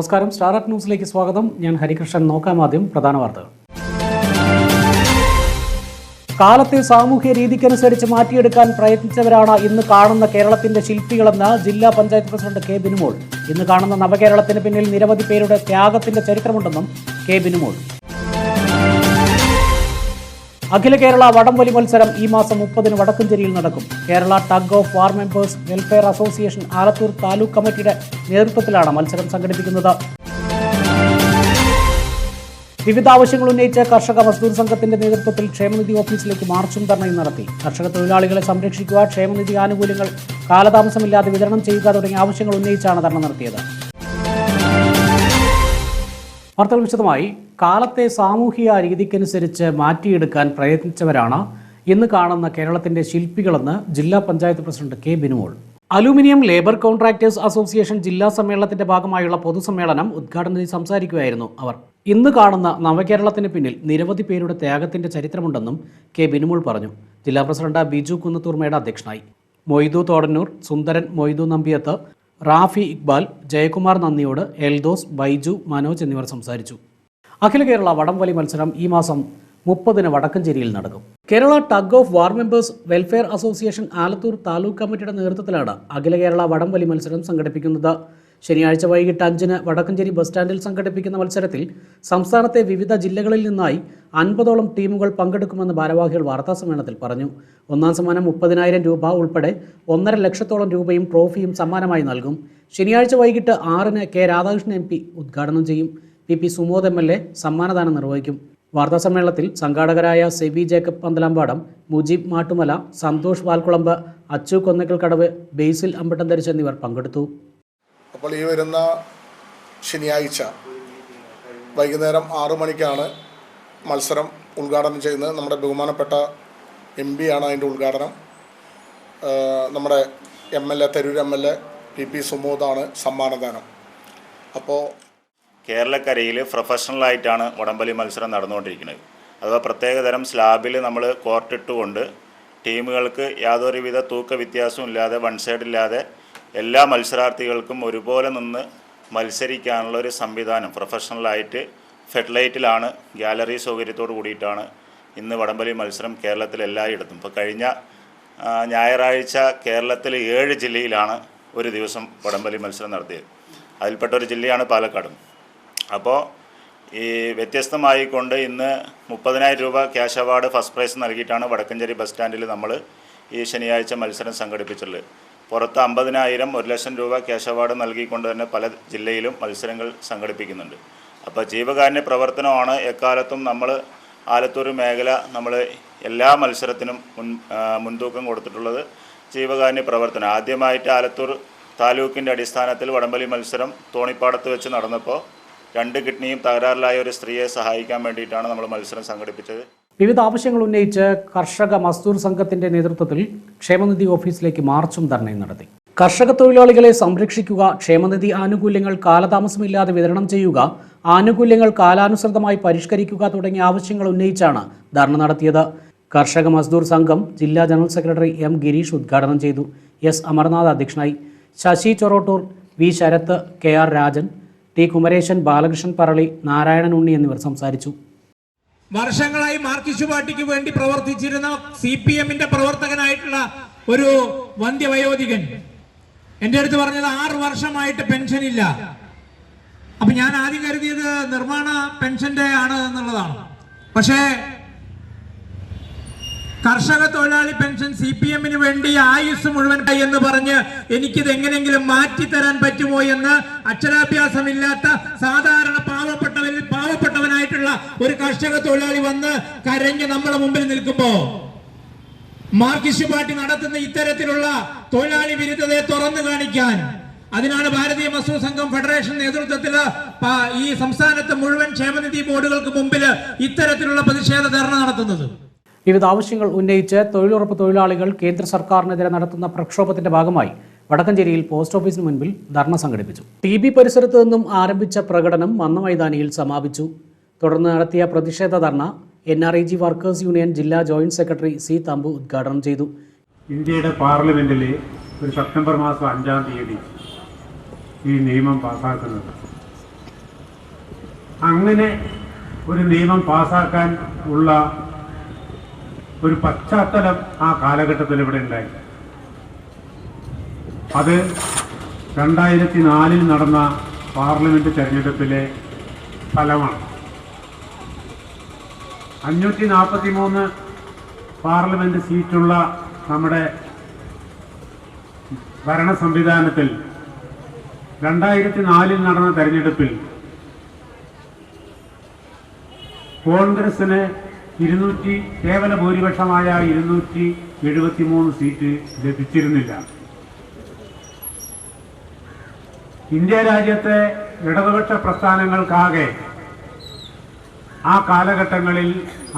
നമസ്കാരം. സ്റ്റാർട്ട് ന്യൂസിലേക്ക് സ്വാഗതം. ഞാൻ ഹരികൃഷ്ണൻ. നോക്കാം ആദ്യം പ്രധാന വാർത്തകൾ. കാലത്തെ സാമൂഹ്യ രീതിക്കനുസരിച്ച് മാറ്റിയെടുക്കാൻ പ്രയത്നിച്ചവരാണ് ഇന്ന് കാണുന്ന കേരളത്തിന്റെ ശില്പികളെന്ന് ജില്ലാ പഞ്ചായത്ത് പ്രസിഡന്റ് കെ ബിനുമോൾ. ഇന്ന് കാണുന്ന നവകേരളത്തിന് പിന്നിൽ നിരവധി പേരുടെ ത്യാഗത്തിന്റെ ചരിത്രമുണ്ടെന്നും കെ ബിനുമോൾ. അഖില കേരള വടംവലി മത്സരം ഈ മാസം മുപ്പതിന് വടക്കഞ്ചേരിയിൽ നടക്കും. Kerala tug of war members welfare association Alathur taluk കമ്മിറ്റിയുടെ നേതൃത്വത്തിലാണ് മത്സരം സംഘടിപ്പിക്കുന്നത്. വിവിധ ആവശ്യങ്ങൾ ഉന്നയിച്ച് കർഷക മസ്ദൂർ സംഘത്തിന്റെ നേതൃത്വത്തിൽ ക്ഷേമനിധി ഓഫീസിലേക്ക് മാർച്ചും ധർണയും നടത്തി. കർഷക തൊഴിലാളികളെ സംരക്ഷിക്കുക ക്ഷേമനിധി ആനുകൂല്യങ്ങൾ കാലതാമസമില്ലാതെ വിതരണം ചെയ്യുക തുടങ്ങിയ ആവശ്യങ്ങൾ ഉന്നയിച്ചാണ് ധർണ നടത്തിയത്. വാർത്തകൾ വിശദമായി. കാലത്തെ സാമൂഹിക രീതിക്കനുസരിച്ച് മാറ്റിയെടുക്കാൻ പ്രയത്നിച്ചവരാണ് ഇന്ന് കാണുന്ന കേരളത്തിന്റെ ശില്പികളെന്ന് ജില്ലാ panchayat president K Binumol. Aluminium labour contractors association ജില്ലാ സമ്മേളനത്തിന്റെ ഭാഗമായുള്ള പൊതുസമ്മേളനം ഉദ്ഘാടനം ചെയ്ത് സംസാരിക്കുകയായിരുന്നു അവർ. ഇന്ന് കാണുന്ന നവകേരളത്തിന് പിന്നിൽ നിരവധി പേരുടെ ത്യാഗത്തിന്റെ ചരിത്രമുണ്ടെന്നും കെ ബിനുമോൾ പറഞ്ഞു. ജില്ലാ പ്രസിഡന്റ് ബിജു കുന്നത്തൂർമയുടെ അധ്യക്ഷനായി. മൊയ്തു തോടന്നൂർ സുന്ദരൻ മൊയ്തു നമ്പിയത്ത് റാഫി ഇക്ബാൽ ജയകുമാർ നന്ദിയോട് എൽദോസ് ബൈജു മനോജ് എന്നിവർ സംസാരിച്ചു. അഖില കേരള വടംവലി മത്സരം ഈ മാസം മുപ്പതിന് വടക്കഞ്ചേരിയിൽ നടക്കും. Kerala tug of war members welfare association Alathur taluk കമ്മിറ്റിയുടെ നേതൃത്വത്തിലാണ് അഖില കേരള വടംവലി മത്സരം സംഘടിപ്പിക്കുന്നത്. ശനിയാഴ്ച വൈകിട്ട് അഞ്ചിന് വടക്കഞ്ചേരി ബസ് സ്റ്റാൻഡിൽ സംഘടിപ്പിക്കുന്ന മത്സരത്തിൽ സംസ്ഥാനത്തെ വിവിധ ജില്ലകളിൽ നിന്നായി അൻപതോളം ടീമുകൾ പങ്കെടുക്കുമെന്ന് ഭാരവാഹികൾ വാർത്താസമ്മേളനത്തിൽ പറഞ്ഞു. ഒന്നാം സമ്മാനം മുപ്പതിനായിരം രൂപ ഉൾപ്പെടെ ഒന്നര ലക്ഷത്തോളം രൂപയും ട്രോഫിയും സമ്മാനമായി നൽകും. ശനിയാഴ്ച വൈകിട്ട് ആറിന് കെ രാധാകൃഷ്ണൻ എം ഉദ്ഘാടനം ചെയ്യും. P P Sumod M L A സമ്മാനദാനം നിർവഹിക്കും. വാർത്താസമ്മേളനത്തിൽ സംഘാടകരായ സെബി ജേക്കബ് പന്തലാമ്പാടം മുജീബ് മാട്ടുമല സന്തോഷ് വാൽക്കുളമ്പ് അച്ചു കൊന്നക്കൽ കടവ് ബേസിൽ അമ്പട്ടം ധരിച്ച് എന്നിവർ പങ്കെടുത്തു. അപ്പോൾ ഈ വരുന്ന ശനിയാഴ്ച വൈകുന്നേരം ആറു മണിക്കാണ് മത്സരം ഉദ്ഘാടനം ചെയ്യുന്നത്. നമ്മുടെ ബഹുമാനപ്പെട്ട എം ആണ് അതിന്റെ ഉദ്ഘാടനം. നമ്മുടെ M L A Tarur M L A P P സുമോദാണ് സമ്മാനദാനം. അപ്പോൾ കേരളക്കരയിൽ പ്രൊഫഷണലായിട്ടാണ് വടംവലി മത്സരം നടന്നുകൊണ്ടിരിക്കുന്നത്. അഥവാ പ്രത്യേകതരം സ്ലാബിൽ നമ്മൾ കോർട്ടിട്ടുകൊണ്ട് ടീമുകൾക്ക് യാതൊരുവിധ തൂക്ക വ്യത്യാസവും ഇല്ലാതെ വൺ സൈഡ് ഇല്ലാതെ എല്ലാ മത്സരാർത്ഥികൾക്കും ഒരുപോലെ നിന്ന് മത്സരിക്കാനുള്ള ഒരു സംവിധാനം പ്രൊഫഷണലായിട്ട് ഫെഡ്ലൈറ്റിലാണ് ഗാലറി സൗകര്യത്തോട് കൂടിയിട്ടാണ് ഇന്ന് വടംവലി മത്സരം കേരളത്തിൽ എല്ലായിടത്തും. ഇപ്പോൾ കഴിഞ്ഞ ഞായറാഴ്ച കേരളത്തിൽ ഏഴ് ജില്ലയിലാണ് ഒരു ദിവസം വടംവലി മത്സരം നടത്തിയത്. അതിൽപ്പെട്ട ഒരു ജില്ലയാണ് പാലക്കാടും. അപ്പോൾ ഈ വ്യത്യസ്തമായിക്കൊണ്ട് ഇന്ന് മുപ്പതിനായിരം രൂപ ക്യാഷ് അവാർഡ് ഫസ്റ്റ് പ്രൈസ് നൽകിയിട്ടാണ് വടക്കഞ്ചേരി ബസ് സ്റ്റാൻഡിൽ നമ്മൾ ഈ ശനിയാഴ്ച മത്സരം സംഘടിപ്പിച്ചിട്ടുള്ളത്. പുറത്ത് അമ്പതിനായിരം ഒരു ലക്ഷം രൂപ ക്യാഷ് അവാർഡ് നൽകിക്കൊണ്ട് തന്നെ പല ജില്ലയിലും മത്സരങ്ങൾ സംഘടിപ്പിക്കുന്നുണ്ട്. അപ്പോൾ ജീവകാരുണ്യ പ്രവർത്തനമാണ് എക്കാലത്തും നമ്മൾ ആലത്തൂർ മേഖല നമ്മൾ എല്ലാ മത്സരത്തിനും മുൻ മുൻതൂക്കം കൊടുത്തിട്ടുള്ളത് ജീവകാരുണ്യ പ്രവർത്തനം. ആദ്യമായിട്ട് ആലത്തൂർ താലൂക്കിന്റെ അടിസ്ഥാനത്തിൽ വടംവലി മത്സരം തോണിപ്പാടത്ത് വെച്ച് നടന്നപ്പോൾ രണ്ട് കിഡ്നിയും തകരാറിലായ ഒരു സ്ത്രീയെ സഹായിക്കാൻ വേണ്ടിയിട്ടാണ് നമ്മൾ മത്സരം സംഘടിപ്പിച്ചത്. വിവിധ ആവശ്യങ്ങൾ ഉന്നയിച്ച് കർഷക മസ്ദൂർ സംഘത്തിന്റെ നേതൃത്വത്തിൽ ക്ഷേമനിധി ഓഫീസിലേക്ക് മാർച്ചും ധർണയും നടത്തി. കർഷക തൊഴിലാളികളെ സംരക്ഷിക്കുക ക്ഷേമനിധി ആനുകൂല്യങ്ങൾ കാലതാമസമില്ലാതെ വിതരണം ചെയ്യുക ആനുകൂല്യങ്ങൾ കാലാനുസൃതമായി പരിഷ്കരിക്കുക തുടങ്ങിയ ആവശ്യങ്ങൾ ഉന്നയിച്ചാണ് ധർണ നടത്തിയത്. കർഷക മസ്ദൂർ സംഘം ജില്ലാ ജനറൽ സെക്രട്ടറി എം ഗിരീഷ് ഉദ്ഘാടനം ചെയ്തു. എസ് അമർനാഥ് അധ്യക്ഷനായി Sasi Chorottur V Sarath K R Rajan T Kumaresan Balakrishnan Parali Narayanan Unni എന്നിവർ സംസാരിച്ചു. വർഷങ്ങളായി മാർക്സിസ്റ്റ് പാർട്ടിക്ക് വേണ്ടി പ്രവർത്തിച്ചിരുന്ന സി പി എമ്മിന്റെ പ്രവർത്തകനായിട്ടുള്ള ഒരു വന്ധ്യവയോധികൻ. എന്റെ അടുത്ത് പറഞ്ഞത് ആറ് വർഷമായിട്ട് പെൻഷൻ ഇല്ല. അപ്പൊ ഞാൻ ആദ്യം കരുതിയത് നിർമ്മാണ പെൻഷന്റെ ആണ് എന്നുള്ളതാണ്. പക്ഷേ കർഷക തൊഴിലാളി പെൻഷൻ സി പി എമ്മിന് വേണ്ടി ആയുസ് മുഴുവൻ എന്ന് പറഞ്ഞ് എനിക്കിത് എങ്ങനെയെങ്കിലും മാറ്റിത്തരാൻ പറ്റുമോ എന്ന് അക്ഷരാഭ്യാസമില്ലാത്ത സാധാരണ പാവപ്പെട്ടവരിൽ പാവപ്പെട്ടവനായിട്ടുള്ള ഒരു കർഷക തൊഴിലാളി വന്ന് കരഞ്ഞ് നമ്മുടെ മുമ്പിൽ നിൽക്കുമ്പോ മാർക്സിസ്റ്റ് പാർട്ടി നടത്തുന്ന ഇത്തരത്തിലുള്ള തൊഴിലാളി വിരുദ്ധതയെ തുറന്നു കാണിക്കാൻ അതിനാണ് ഭാരതീയ മസൂർ സംഘം ഫെഡറേഷൻ നേതൃത്വത്തിൽ ഈ സംസ്ഥാനത്തെ മുഴുവൻ ക്ഷേമനിധി ബോർഡുകൾക്ക് മുമ്പിൽ ഇത്തരത്തിലുള്ള പ്രതിഷേധ ധർണ നടത്തുന്നത്. വിവിധ ആവശ്യങ്ങൾ ഉന്നയിച്ച് തൊഴിലുറപ്പ് തൊഴിലാളികൾ കേന്ദ്ര സർക്കാരിനെതിരെ നടത്തുന്ന പ്രക്ഷോഭത്തിന്റെ ഭാഗമായി വടക്കഞ്ചേരിയിൽ പോസ്റ്റ് ഓഫീസിന് മുൻപിൽ ധർണ സംഘടിപ്പിച്ചു. ടി ബി പരിസരത്ത് നിന്നും ആരംഭിച്ച പ്രകടനം മന്നമൈതാനിയിൽ സമാപിച്ചു. തുടർന്ന് നടത്തിയ പ്രതിഷേധ dharna N R I G workers union ജില്ലാ ജോയിന്റ് സെക്രട്ടറി സി തമ്പു ഉദ്ഘാടനം ചെയ്തു. ഇന്ത്യയുടെ പാർലമെന്റിൽ ഒരു സെപ്റ്റംബർ മാസം അഞ്ചാം തീയതി ഈ നിയമം പാസാക്കുന്നത്. അങ്ങനെ ഒരു നിയമം പാസാക്കാൻ ഉള്ള ഒരു പശ്ചാത്തലം ആ കാലഘട്ടത്തിൽ ഇവിടെ ഉണ്ടായി. അത് രണ്ടായിരത്തി നാലിൽ നടന്ന പാർലമെന്റ് തെരഞ്ഞെടുപ്പിലെ ഫലമാണ്. അഞ്ഞൂറ്റി നാൽപ്പത്തി മൂന്ന് പാർലമെന്റ് സീറ്റുള്ള നമ്മുടെ ഭരണ സംവിധാനത്തിൽ രണ്ടായിരത്തി നാലിൽ നടന്ന തെരഞ്ഞെടുപ്പിൽ കോൺഗ്രസിന് ഇരുന്നൂറ്റി കേവല ഭൂരിപക്ഷമായ ഇരുന്നൂറ്റി എഴുപത്തി മൂന്ന് സീറ്റ് ലഭിച്ചിരുന്നില്ല. ഇന്ത്യ രാജ്യത്തെ ഇടതുപക്ഷ പ്രസ്ഥാനങ്ങൾക്കാകെ ആ കാലഘട്ടങ്ങളിൽ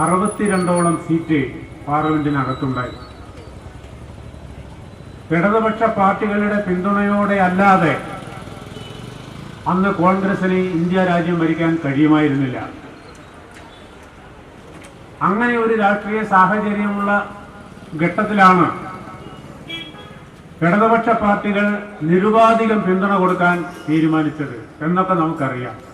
അറുപത്തിരണ്ടോളം സീറ്റ് പാർലമെന്റിനകത്തുണ്ടായി. ഇടതുപക്ഷ പാർട്ടികളുടെ പിന്തുണയോടെ അല്ലാതെ അന്ന് കോൺഗ്രസിന് ഇന്ത്യ രാജ്യം ഭരിക്കാൻ കഴിയുമായിരുന്നില്ല. അങ്ങനെ ഒരു രാഷ്ട്രീയ സാഹചര്യമുള്ള ഘട്ടത്തിലാണ് ഇടതുപക്ഷ പാർട്ടികൾ നിരുപാധികം പിന്തുണ കൊടുക്കാൻ തീരുമാനിച്ചത് എന്നൊക്കെ നമുക്കറിയാം.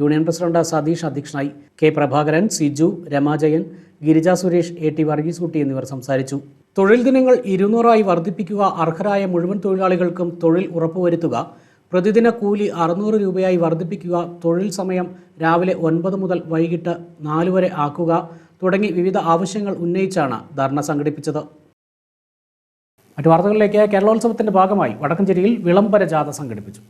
യൂണിയൻ പ്രസിഡന്റ് സതീഷ് അധ്യക്ഷനായി K Prabhakaran Siju Ramajayan Girija Suresh A T Varghese Kutty എന്നിവർ സംസാരിച്ചു. തൊഴിൽ ദിനങ്ങൾ ഇരുന്നൂറായി വർദ്ധിപ്പിക്കുക അർഹരായ മുഴുവൻ തൊഴിലാളികൾക്കും തൊഴിൽ ഉറപ്പുവരുത്തുക പ്രതിദിന കൂലി അറുന്നൂറ് രൂപയായി വർദ്ധിപ്പിക്കുക തൊഴിൽ സമയം രാവിലെ ഒൻപത് മുതൽ വൈകിട്ട് നാലു വരെ ആക്കുക തുടങ്ങി വിവിധ ആവശ്യങ്ങൾ ഉന്നയിച്ചാണ് ധർണ സംഘടിപ്പിച്ചത്. മറ്റു വാർത്തകളിലേക്ക് കേരളോത്സവത്തിന്റെ ഭാഗമായി വടക്കഞ്ചേരിയിൽ വിളംബര ജാഥ സംഘടിപ്പിച്ചു.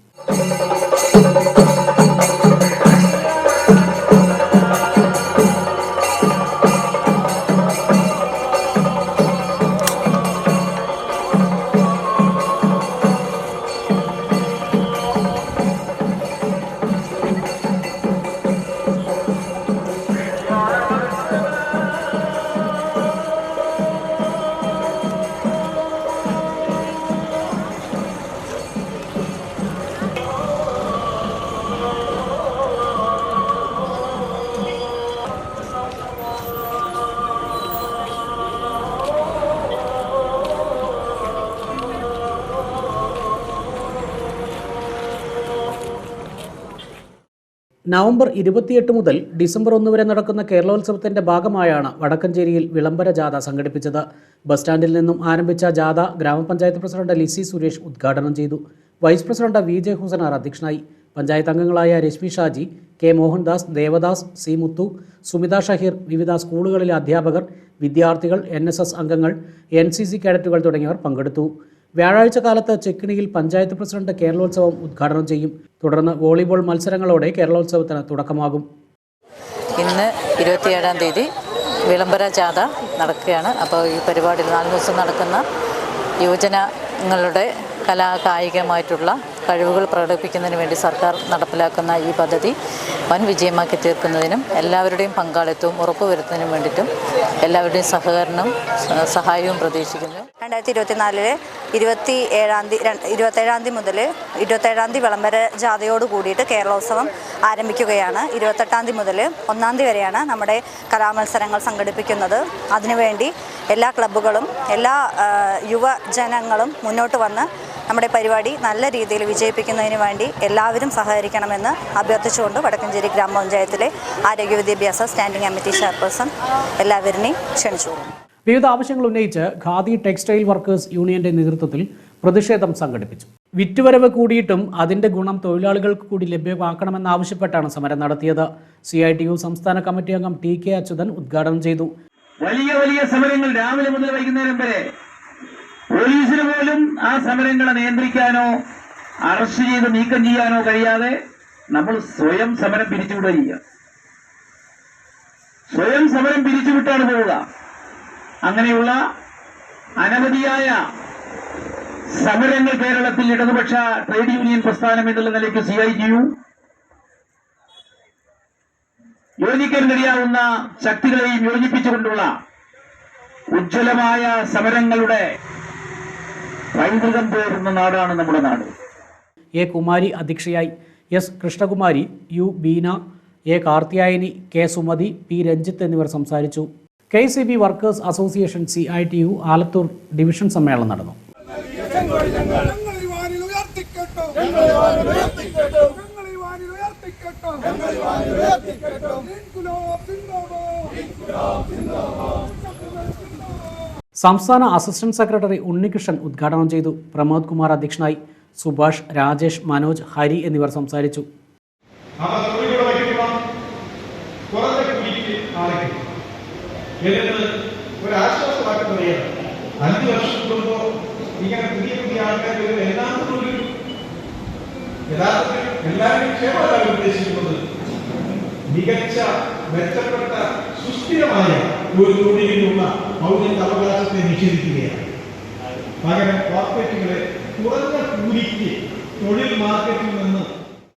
നവംബർ ഇരുപത്തിയെട്ട് മുതൽ ഡിസംബർ ഒന്ന് വരെ നടക്കുന്ന കേരളോത്സവത്തിന്റെ ഭാഗമായാണ് വടക്കഞ്ചേരിയിൽ വിളംബര ജാഥ സംഘടിപ്പിച്ചത്. ബസ് സ്റ്റാൻഡിൽ നിന്നും ആരംഭിച്ച ജാഥ ഗ്രാമപഞ്ചായത്ത് പ്രസിഡന്റ് ലിസി സുരേഷ് ഉദ്ഘാടനം ചെയ്തു. Vice president V J Husanar അധ്യക്ഷനായി. പഞ്ചായത്ത് അംഗങ്ങളായ രശ്മി ഷാജി കെ മോഹൻദാസ് ദേവദാസ് സി മുത്തു സുമിത ഷഹീർ വിവിധ സ്കൂളുകളിലെ അധ്യാപകർ വിദ്യാർത്ഥികൾ എൻ അംഗങ്ങൾ എൻ കേഡറ്റുകൾ തുടങ്ങിയവർ പങ്കെടുത്തു. വ്യാഴാഴ്ച കാലത്ത് ചെക്കിണിയിൽ പഞ്ചായത്ത് പ്രസിഡന്റ് കേരളോത്സവം ഉദ്ഘാടനം ചെയ്യും. തുടർന്ന് വോളിബോൾ മത്സരങ്ങളോടെ കേരളോത്സവത്തിന് തുടക്കമാകും. ഇന്ന് ഇരുപത്തിയേഴാം തീയതി വിളംബര ജാഥ നടക്കുകയാണ്. അപ്പോൾ ഈ പരിപാടിയിൽ നാല് ദിവസം നടക്കുന്ന യുവജനങ്ങളുടെ കലാ കായികമായിട്ടുള്ള കഴിവുകൾ പ്രകടിപ്പിക്കുന്നതിന് വേണ്ടി സർക്കാർ നടപ്പിലാക്കുന്ന ഈ പദ്ധതി വൻ വിജയമാക്കി തീർക്കുന്നതിനും എല്ലാവരുടെയും പങ്കാളിത്തവും ഉറപ്പുവരുത്തുന്നതിനും വേണ്ടിയിട്ടും എല്ലാവരുടെയും സഹകരണം സഹായവും പ്രതീക്ഷിക്കുന്നു. രണ്ടായിരത്തി ഇരുപത്തിനാലിൽ ഇരുപത്തി ഏഴാം തീയതി ഇരുപത്തേഴാം തീയതി മുതൽ ഇരുപത്തേഴാം തീയതി വിളംബര ജാഥയോട് കൂടിയിട്ട് കേരളോത്സവം ആരംഭിക്കുകയാണ്. ഇരുപത്തെട്ടാം തീയതി മുതൽ ഒന്നാം തീയതി വരെയാണ് നമ്മുടെ കലാമത്സരങ്ങൾ സംഘടിപ്പിക്കുന്നത്. അതിനുവേണ്ടി എല്ലാ ക്ലബ്ബുകളും എല്ലാ യുവജനങ്ങളും മുന്നോട്ട് വന്ന് നമ്മുടെ പരിപാടി നല്ല രീതിയിൽ വിജയിപ്പിക്കുന്നതിന് വേണ്ടി എല്ലാവരും സഹകരിക്കണമെന്ന് അഭ്യർത്ഥിച്ചുകൊണ്ട് വടക്കഞ്ചേരി ഗ്രാമപഞ്ചായത്തിലെ ആരോഗ്യ വിദ്യാഭ്യാസ സ്റ്റാൻഡിംഗ് കമ്മിറ്റി ചെയർപേഴ്സൺ എല്ലാവരെയും ക്ഷണിച്ചു. വിവിധ ആവശ്യങ്ങൾ ഉന്നയിച്ച് ഖാദി ടെക്സ്റ്റൈൽ വർക്കേഴ്സ് യൂണിയന്റെ നേതൃത്വത്തിൽ പ്രതിഷേധം സംഘടിപ്പിച്ചു. വിറ്റുവരവ് കൂടിയിട്ടും അതിന്റെ ഗുണം തൊഴിലാളികൾക്ക് കൂടി ലഭ്യമാക്കണമെന്നാവശ്യപ്പെട്ടാണ് സമരം നടത്തിയത്. സി ഐ ടി യു സംസ്ഥാന കമ്മിറ്റി അംഗം ടി കെ അച്യുതൻ ഉദ്ഘാടനം ചെയ്തു. വലിയ വലിയ സമരങ്ങൾ രാവിലെ മുതൽ വൈകുന്നേരം വരെ പോലീസിന് പോലും ആ സമരങ്ങളെ നിയന്ത്രിക്കാനോ അറസ്റ്റ് ചെയ്ത് നീക്കം ചെയ്യാനോ കഴിയാതെ നമ്മൾ സ്വയം സമരം പിരിച്ചുവിടുക ചെയ്യുക. സ്വയം സമരം പിരിച്ചുവിട്ടാണ് പോവുക. അങ്ങനെയുള്ള അനവധിയായ സമരങ്ങൾ കേരളത്തിൽ ഇടതുപക്ഷ ട്രേഡ് യൂണിയൻ പ്രസ്ഥാനം എന്നുള്ള നിലയ്ക്ക് സി ഐ ജിയു യോജിക്കാൻ കഴിയാവുന്ന ശക്തികളെയും യോജിപ്പിച്ചുകൊണ്ടുള്ള ഉജ്ജ്വലമായ സമരങ്ങളുടെ പൈതൃകം പേരുന്ന നാടാണ് നമ്മുടെ നാട്. എ കുമാരി അധ്യക്ഷയായി. S Krishnakumari U Beena A Karthiyayani K Sumathi P Ranjith എന്നിവർ സംസാരിച്ചു. K C B workers association C I T U Alathur division സമ്മേളനം നടന്നു. ഉയർത്തിക്കെട്ടോ ഞങ്ങൾ ഈ വാനിൽ ഉയർത്തിക്കെട്ടും സംസ്ഥാന അസിസ്റ്റന്റ് സെക്രട്ടറി ഉണ്ണികൃഷ്ണൻ ഉദ്ഘാടനം ചെയ്തു. പ്രമോദ് കുമാർ അധ്യക്ഷനായി സുഭാഷ് രാജേഷ് മനോജ് ഹരി എന്നിവർ സംസാരിച്ചു. ഉദ്ദേശിക്കുന്നത്. മികച്ച മെച്ചപ്പെട്ട സുസ്ഥിരമായ ഒരു തൊഴിലിനുള്ള പൗരന്റെ അവകാശത്തെ നിഷേധിക്കുകയാണ്. പകരം കോർപ്പറേറ്റുകളെ കുറഞ്ഞ കൂലിക്ക് തൊഴിൽ മാർക്കറ്റിൽ നിന്ന്